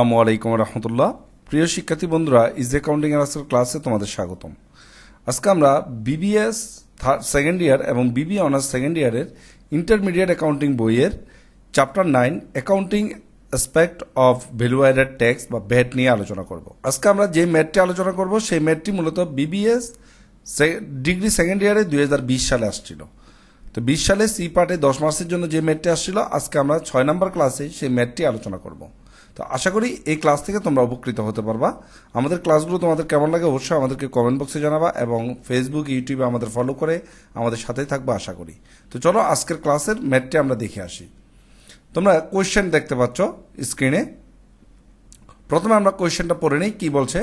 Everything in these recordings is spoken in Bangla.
আসসালামু আলাইকুম রহমতুল্লাহ। প্রিয় শিক্ষার্থী বন্ধুরা ইজ অ্যাকাউন্টিং আজকের ক্লাসে তোমাদের স্বাগতম। আজকে আমরা বিবিএস সেকেন্ড ইয়ার এবং বিবি অনার্স সেকেন্ড ইয়ারের ইন্টারমিডিয়েট অ্যাকাউন্টিং বইয়ের chapter nine accounting aspect of value added tax বা ভ্যাট নিয়ে আলোচনা করব। আজকে আমরা যে ম্যাটটি আলোচনা করব, সেই ম্যাটটি মূলত বিবিএস ডিগ্রি সেকেন্ড ইয়ারে দুই হাজার বিশ সালে আসছিল। তো বিশ সালে সি পার্টে দশ মাসের জন্য যে ম্যাটটি আসছিল, আজকে আমরা ছয় নম্বর ক্লাসে সেই ম্যাটটি আলোচনা করব। তো আশা করি এই ক্লাস থেকে তোমরা উপকৃত হতে পারবা। আমাদের ক্লাসগুলো তোমাদের কেমন লাগে অবশ্যই আমাদেরকে কমেন্ট বক্সে জানাবা এবং ফেসবুক ইউটিউবে আমাদের ফলো করে আমাদের সাথেই থাকবা আশা করি। তো চলো আজকের ক্লাসের ম্যাটটি আমরা দেখে আসি। তোমরা কোয়েশ্চেন দেখতে পাচ্ছ স্ক্রিনে প্রথমে আমরা কোয়েশ্চেনটা পড়ে নিই, কি বলছে?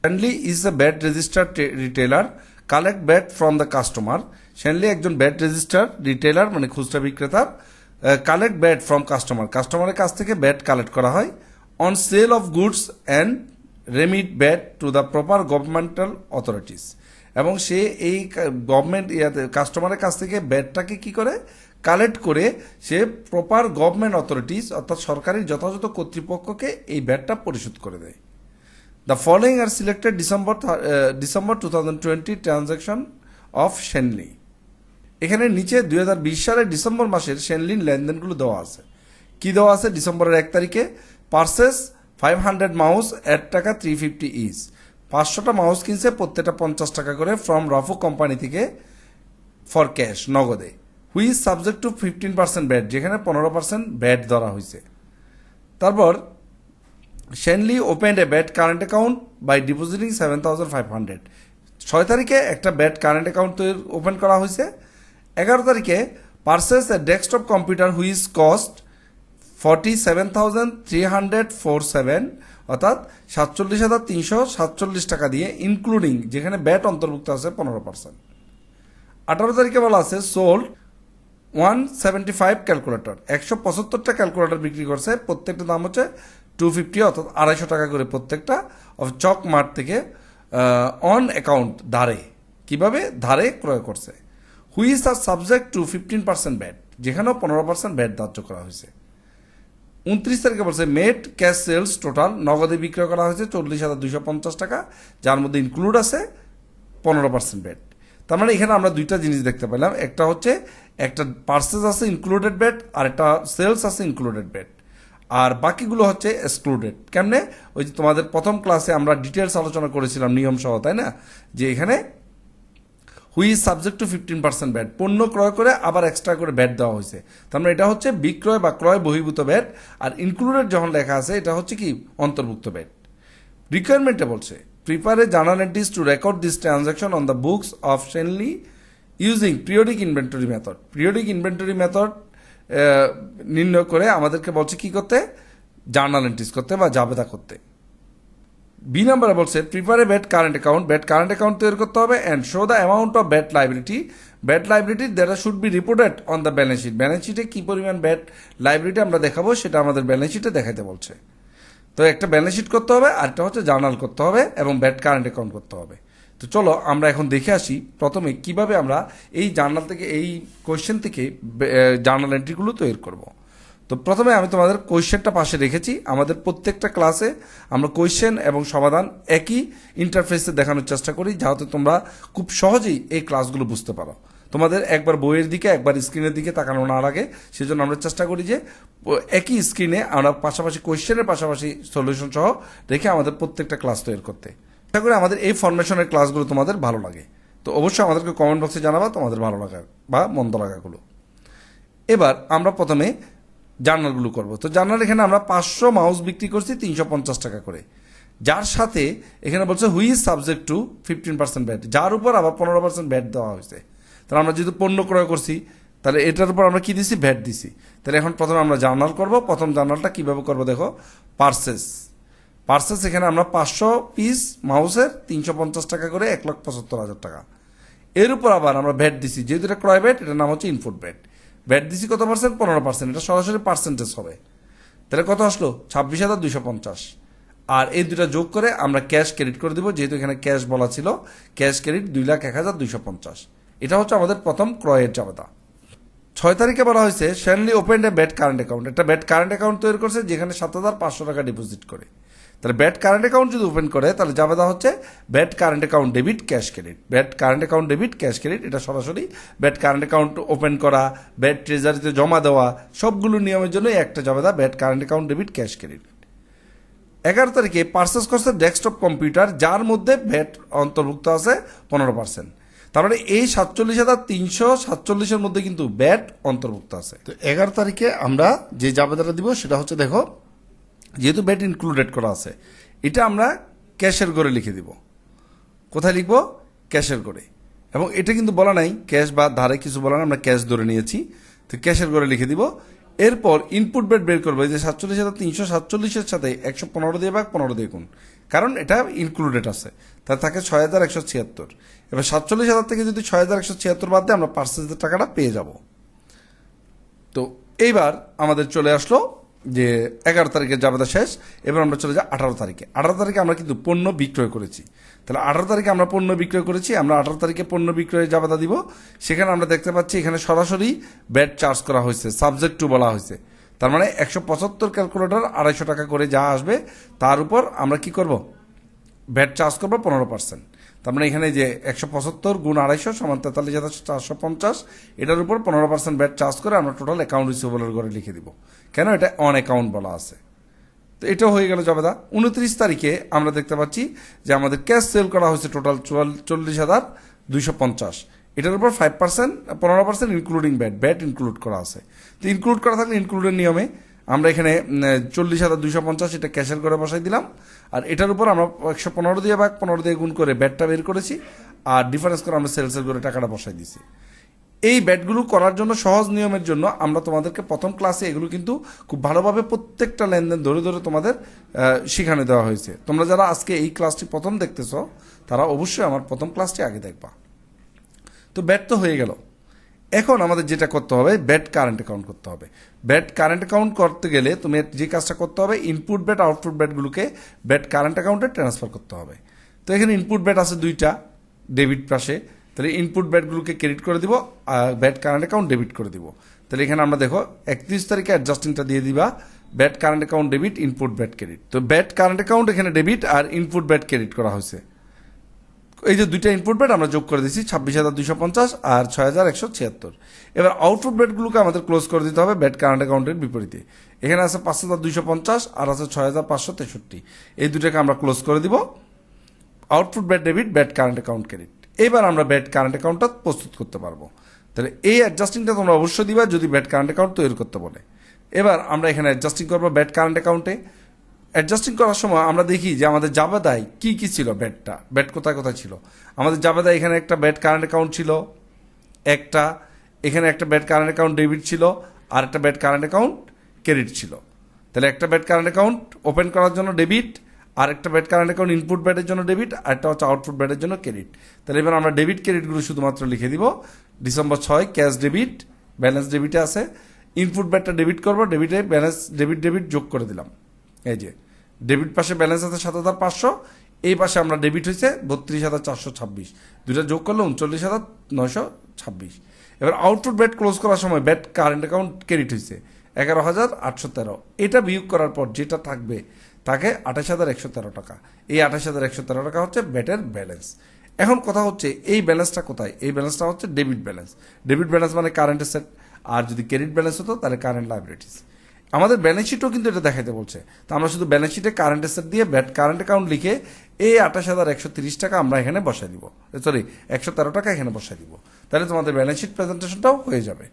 Shanley is the bad register retailer collect VAT from the customer Shanley একজন ব্যাড রেজিস্টার রিটেলার মানে খুচরা বিক্রেতার কালেক্ট ব্যাট ফ্রম কাস্টমার কাস্টমারের কাছ থেকে ব্যাট কালেক্ট করা হয়। On sale of goods and remit VAT to the proper governmental authorities এবং সে এই গভর্নমেন্ট ইয়াতে কাস্টমারের কাছ থেকে ব্যাটটাকে কি করে? কালেক্ট করে সে প্রপার গভর্নমেন্ট অথরিটিস অর্থাৎ সরকারি যথাযথ কর্তৃপক্ষকে এই ব্যাটটা পরিশোধ করে দেয়। The following are selected December December two thousand twenty transaction of Shanley এখানে নিচে দুই হাজার বিশ সালের ডিসেম্বর মাসের শেনলিন লেনদেনগুলো দেওয়া আছে। কি দেওয়া আছে? ডিসেম্বরের এক তারিখে। পার্সেস ফাইভ হান্ড্রেড মাউস, এক টাকা থ্রি ফিফটি ইজ পাঁচশোটা মাউস কিনছে, প্রত্যেকটা পঞ্চাশ টাকা করে ফ্রম রফো কোম্পানি থেকে ফর ক্যাশ নগদে। Which is subject to fifteen percent VAT যেখানে পনেরো পার্সেন্ট ব্যাট ধরা হয়েছে। তারপর Shanley opened a VAT current account by depositing seven thousand five hundred ছয় তারিখে একটা ব্যাট কারেন্ট অ্যাকাউন্ট ওপেন করা হয়েছে। এগারো তারিখে purchase a desktop computer which is cost forty seven thousand three hundred four seven অর্থাৎ সাতচল্লিশ হাজার তিনশো সাতচল্লিশ টাকা দিয়ে ইনক্লুডিং যেখানে ব্যাট অন্তর্ভুক্ত আছে পনেরো পার্সেন্ট আঠারো তারিখে বলা আছে sold one seventy five calculator একশো পঁচাত্তরটা ক্যালকুলেটর বিক্রি করছে, প্রত্যেকটা দাম হচ্ছে টু ফিফটি অর্থাৎ আড়াইশো টাকা করে প্রত্যেকটা চক মার্ট থেকে অন অ্যাকাউন্ট ধারে। কীভাবে? ধারে ক্রয় করছে। Which are subject to fifteen percent VAT যেখানেও পনেরো পার্সেন্ট ব্যাট ধার্য করা হয়েছে। উনত্রিশ তারিখে বলছে, মেট ক্যাশ সেলস টোটাল নগদে বিক্রয় করা হয়েছে চল্লিশ হাজার দুশো পঞ্চাশ টাকা, যার মধ্যে ইনক্লুড আছে পনেরো পার্সেন্ট ব্যাট তার মানে এখানে আমরা দুইটা জিনিস দেখতে পেলাম। একটা হচ্ছে, একটা পার্সেস আছে ইনক্লুডেড ব্যাট আর একটা সেলস আছে ইনক্লুডেড ব্যাট আর বাকিগুলো হচ্ছে এক্সক্লুডেড কেমনে? ওই যে তোমাদের প্রথম ক্লাসে আমরা ডিটেলস আলোচনা করেছিলাম নিয়ম সহ, তাই না? যে এখানে which subject to fifteen percent VAT পণ্য ক্রয় করে আবার এক্সট্রা করে ব্যাট দেওয়া হয়েছে। তার মানে এটা হচ্ছে বিক্রয় বা ক্রয় বহির্ভূত ব্যাট আর ইনক্লুডেড যখন লেখা আছে, এটা হচ্ছে কি? অন্তর্ভুক্ত ব্যাট রিকোয়ারমেন্টে বলছে prepare journal to record this transaction on the books of Shanley using periodic inventory method periodic inventory method নির্ণয় করে আমাদেরকে বলছে কি করতে? জার্নাল করতে বা জাবেদা করতে। বি নাম্বারে বলছে প্রিপারে VAT current account VAT current account তৈরি করতে হবে and show the amount of VAT liability VAT liability that should be reported on the balance sheet balance শিটে কি পরিমাণ ব্যাট লাইবিলিটি আমরা দেখাবো সেটা আমাদের ব্যালেন্স শিটে দেখাতে বলছে। তো একটা ব্যালেন্স শিট করতে হবে, আর একটা হচ্ছে জার্নাল করতে হবে এবং ব্যাট কারেন্ট অ্যাকাউন্ট করতে হবে। তো চলো আমরা এখন দেখে আসি প্রথমে কীভাবে আমরা এই জার্নাল থেকে, এই কোয়েশ্চেন থেকে জার্নাল এন্ট্রিগুলো তৈরি করব। তো প্রথমে আমি তোমাদের কোয়েশ্চেনটা পাশে রেখেছি। আমাদের প্রত্যেকটা ক্লাসে আমরা কোয়েশ্চেন এবং সমাধান একই ইন্টারফেসে দেখানোর চেষ্টা করি, যাতে তোমরা খুব সহজেই এই ক্লাসগুলো বুঝতে পারো। তোমাদের একবার বইয়ের দিকে, একবার স্ক্রিনের দিকে তাকানো না লাগে। সেজন্য আমরা চেষ্টা করি যে একই স্ক্রিনে আমরা পাশাপাশি কোয়েশ্চেনের পাশাপাশি সলিউশন সহ রেখে আমাদের প্রত্যেকটা ক্লাস তৈরি করতে। আশা করি আমাদের এই ফরমেশনের ক্লাসগুলো তোমাদের ভালো লাগে। তো অবশ্যই আমাদেরকে কমেন্ট বক্সে জানাবা, তোমাদের ভালো লাগা বা মন্দ লাগাগুলো। এবার আমরা প্রথমে জার্নালগুলো করব। তো জার্নাল এখানে আমরা পাঁচশো মাউস বিক্রি করছি, তিনশো পঞ্চাশ টাকা করে। যার সাথে এখানে বলছে which is subject to fifteen percent VAT যার উপর আবার পনেরো পার্সেন্ট ব্যাট দেওয়া হয়েছে। তাহলে আমরা যেহেতু পণ্য ক্রয় করছি, তাহলে এটার উপর আমরা কি দিছি? ভ্যাট দিছি। তাহলে এখন প্রথমে আমরা জার্নাল করব। প্রথম জার্নালটা কীভাবে করব দেখো? পার্সেস পার্সেস এখানে আমরা পাঁচশো পিস মাউসের তিনশো পঞ্চাশ টাকা করে এক লাখ পঁচাত্তর হাজার টাকা। এর উপর আবার আমরা ভ্যাট দিছি। যেহেতু এটা ক্রয় ব্যাট এটার নাম হচ্ছে ইনপুট ব্যাট ব্যাট দিছি কত পার্সেন্ট পনেরো পার্সেন্ট এটা সরাসরি পার্সেন্টেজ হবে। তাহলে কত আসলো? ছাব্বিশ হাজার দুইশো পঞ্চাশ। আর এই দুটা যোগ করে আমরা ক্যাশ ক্রেডিট করে দিব, যেহেতু এখানে ক্যাশ বলা ছিল ক্যাশ ক্রেডিট দুই লাখ এক হাজার দুইশো পঞ্চাশ। এটা হচ্ছে আমাদের প্রথম ক্রয়ের জাবেদা। ছয় তারিখে বলা হয়েছে Shanley open a VAT current account একটা ব্যাট কারেন্ট অ্যাকাউন্ট তৈরি করছে, যেখানে সাত হাজার পাঁচশো টাকা ডিপোজিট করে। তাহলে ব্যাট কারেন্ট অ্যাকাউন্ট যদি ওপেন করে, তাহলে যা জাবেদা হচ্ছে VAT current account debit cash credit VAT current account debit cash credit এটা সরাসরি ব্যাট কারেন্ট অ্যাকাউন্ট ওপেন করা ব্যাট ট্রেজারিতে জমা দেওয়া, সবগুলো নিয়মের জন্য একটা জাবেদা VAT current account debit cash credit এগারো তারিখে পার্সেস করছে ডেস্কটপ কম্পিউটার যার মধ্যে ভ্যাট অন্তর্ভুক্ত আছে পনেরো পার্সেন্ট তার মানে এই সাতচল্লিশ হাজার তিনশো সাতচল্লিশের মধ্যে কিন্তু ব্যাট অন্তর্ভুক্ত আছে। তো এগারো তারিখে আমরা যে জাবেদাটা দিব, সেটা হচ্ছে দেখো যেহেতু ব্যাট ইনক্লুডেড করা আছে, এটা আমরা ক্যাশের করে লিখে দিব। কোথায় লিখব? ক্যাশের করে। এবং এটা কিন্তু বলা নাই, ক্যাশ বা ধারে কিছু বলা নাই, আমরা ক্যাশ ধরে নিয়েছি। তো ক্যাশের করে লিখে দিব। এরপর ইনপুট বেড বের করব যে সাতচল্লিশ হাজার তিনশো সাতচল্লিশের সাথে একশো পনেরো দিয়ে ভাগ, পনেরো দিয়ে গুণ। কারণ এটা ইনক্লুডেড আছে। তার থাকে ছয় হাজার একশো ছিয়াত্তর। এবার সাতচল্লিশ হাজার থেকে যদি ছয় হাজার একশো ছিয়াত্তর বাদ দিয়ে, আমরা পার্সেন্টের টাকাটা পেয়ে যাব। তো এইবার আমাদের চলে আসলো যে এগারো তারিখে জাবেদা শেষ, এবার আমরা চলে যাই আঠারো তারিখে। আঠারো তারিখে আমরা কিন্তু পণ্য বিক্রয় করেছি। তাহলে আঠারো তারিখে আমরা পণ্য বিক্রয় করেছি, আমরা আঠারো তারিখে পণ্য বিক্রয়ের জাবেদা দিব। সেখানে আমরা দেখতে পাচ্ছি এখানে সরাসরি ব্যাট চার্জ করা হয়েছে, সাবজেক্ট টু বলা হয়েছে। তার মানে একশো পঁচাত্তর ক্যালকুলেটর আড়াইশো টাকা করে যা আসবে, তার উপর আমরা কি করব? ব্যাট চার্জ করব পনেরো পার্সেন্ট। তার মানে এখানে যে একশো পঁচাত্তর গুণ আড়াইশো সমান তেতাল্লিশ হাজার চারশো পঞ্চাশ, এটার উপর পনেরো পার্সেন্ট ব্যাট চার্জ করে আমরা টোটাল অ্যাকাউন্ট রিসিভেবলের করে লিখে দিব। কেন এটা অন অ্যাকাউন্ট বলা আছে? তো এটা হয়ে গেল জবেদা। উনত্রিশ তারিখে আমরা দেখতে পাচ্ছি যে আমাদের ক্যাশ সেল করা হয়েছে টোটাল চল্লিশ হাজার দুইশো পঞ্চাশ। এটার উপর ফাইভ পার্সেন্ট পনেরো percent including VAT VAT include করা আছে। তো ইনক্লুড করা থাকলে ইনক্লুডের নিয়মে আমরা এখানে চল্লিশ হাজার দুইশো পঞ্চাশ এটা ক্যাশের করে বসাই দিলাম। আর এটার উপর আমরা একশো পনেরো দিয়ে ভাগ, পনেরো দিয়ে গুণ করে ব্যাটটা বের করেছি। আর ডিফারেন্স করে আমরা সেলসের করে টাকাটা বসাই দিছি এই ব্যাটগুলো করার জন্য সহজ নিয়মের জন্য আমরা তোমাদেরকে প্রথম ক্লাসে এগুলো কিন্তু খুব ভালোভাবে প্রত্যেকটা লেনদেন ধরে ধরে তোমাদের শিখানো দেওয়া হয়েছে। তোমরা যারা আজকে এই ক্লাসটি প্রথম দেখতেছো, তারা অবশ্যই আমার প্রথম ক্লাসটি আগে দেখবা। তো ব্যাট তো হয়ে গেল। এখন আমাদের যেটা করতে হবে ব্যাট কারেন্ট অ্যাকাউন্ট করতে হবে। ব্যাট কারেন্ট অ্যাকাউন্ট করতে গেলে তুমি যে কাজটা করতে হবে ইনপুট ব্যাট আউটপুট ব্যাটগুলোকে ব্যাট কারেন্ট অ্যাকাউন্টে ট্রান্সফার করতে হবে। তো এখানে ইনপুট ব্যাট আছে দুইটা ডেবিট পাশে। তাহলে ইনপুট ব্যাটগুলোকে ক্রেডিট করে দিব, আর ব্যাট কারেন্ট অ্যাকাউন্ট ডেবিট করে দিব। তাহলে এখানে আমরা দেখো, একত্রিশ তারিখে অ্যাডজাস্টিংটা দিয়ে দিবা VAT current account debit input VAT credit তো ব্যাট কারেন্ট অ্যাকাউন্ট এখানে ডেবিট আর ইনপুট ব্যাট ক্রেডিট করা হয়েছে। এই যে দুইটা ইনপুট বেড আমরা যোগ করে দিচ্ছি ছাব্বিশ হাজার দুশো পঞ্চাশ আর ছয় হাজার একশো ছিয়াত্তর। এবার আউটপুট বেডগুলোকে আমাদের ক্লোজ করে দিতে হবে ব্যাট কারেন্ট অ্যাকাউন্টের বিপরীতে। এখানে আছে পাঁচ হাজার দুইশো পঞ্চাশ আর আছে ছয় হাজার পাঁচশো তেষট্টি। এই দুটাকে আমরা ক্লোজ করে দিব। Output VAT debit VAT current account credit এবার আমরা ব্যাট কারেন্ট অ্যাকাউন্টটা প্রস্তুত করতে পারব। তাহলে এই অ্যাডজাস্টিংটা তোমরা অবশ্যই দিবা যদি ব্যাট কারেন্ট অ্যাকাউন্ট তৈরি করতে বলে। এবার আমরা এখানে অ্যাডজাস্টিং করব ব্যাট কারেন্ট অ্যাকাউন্টে অ্যাডজাস্টিং করার সময় আমরা দেখি যে আমাদের জাবেদায় কি কি ছিল ব্যাটটা ব্যাট কোথায় কোথায় ছিল? আমাদের জাবেদায় এখানে একটা ব্যাট কারেন্ট অ্যাকাউন্ট ছিল, একটা, এখানে একটা ব্যাট কারেন্ট অ্যাকাউন্ট ডেবিট ছিল, আর একটা ব্যাট কারেন্ট অ্যাকাউন্ট ক্রেডিট ছিল। তাহলে একটা ব্যাট কারেন্ট অ্যাকাউন্ট ওপেন করার জন্য ডেবিট আর একটা ব্যাট কারেন্ট অ্যাকাউন্ট ইনপুট ব্যাটের জন্য ডেবিট আর একটা হচ্ছে আউটপুট ব্যাটের জন্য ক্রেডিট তাহলে এবার আমরা ডেবিট ক্রেডিটগুলো শুধুমাত্র লিখে দিব। ডিসেম্বর ছয় ক্যাশ ডেবিট ব্যালেন্স ডেবিটে আছে। ইনপুট ব্যাটটা ডেবিট করব ডেবিটে ব্যালেন্স ডেবিট ডেবিট যোগ করে দিলাম। এই যে। ডেবিট পাশে ব্যালেন্স আছে সাত হাজার পাঁচশো, এই পাশে আমরা ডেবিট হয়েছে বত্রিশ হাজার চারশো ছাব্বিশ। দুইটা যোগ করলে উনচল্লিশ হাজার নয়শো ছাব্বিশ। এবার আউটপুট ব্যাট ক্লোজ করার সময় ব্যাট কারেন্ট অ্যাকাউন্ট ক্রেডিট হয়েছে এগারো হাজার আটশো তেরো। এটা বিয়োগ করার পর যেটা থাকবে, তাকে আঠাশ হাজার একশো তেরো টাকা। এই আঠাশ হাজার একশো তেরো টাকা হচ্ছে ব্যাটের ব্যালেন্স এখন কথা হচ্ছে, এই ব্যালেন্সটা কোথায়? এই ব্যালেন্সটা হচ্ছে ডেবিট ব্যালেন্স ডেবিট ব্যালেন্স মানে কারেন্ট সেট আর যদি ক্রেডিট ব্যালেন্স হতো, তাহলে কারেন্ট লাইবিলিটিস আমাদের ব্যালেন্স শিটও কিন্তু এটা দেখাইতে বলছে। তো আমরা শুধু ব্যালেন্স শিটে কারেন্ট অ্যাসেট দিয়ে ব্যাট কারেন্ট অ্যাকাউন্ট লিখে এই আঠাশ হাজার একশো তিরিশ টাকা আমরা এখানে বসাই দিব। সরি একশো তেরো টাকা এখানে বসাই দিব। তাহলে তোমাদের ব্যালেন্স শিট প্রেজেন্টেশনটাও হয়ে যাবে।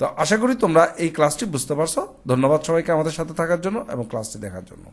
তো আশা করি তোমরা এই ক্লাসটি বুঝতে পারছ। ধন্যবাদ সবাইকে আমাদের সাথে থাকার জন্য এবং ক্লাসটি দেখার জন্য।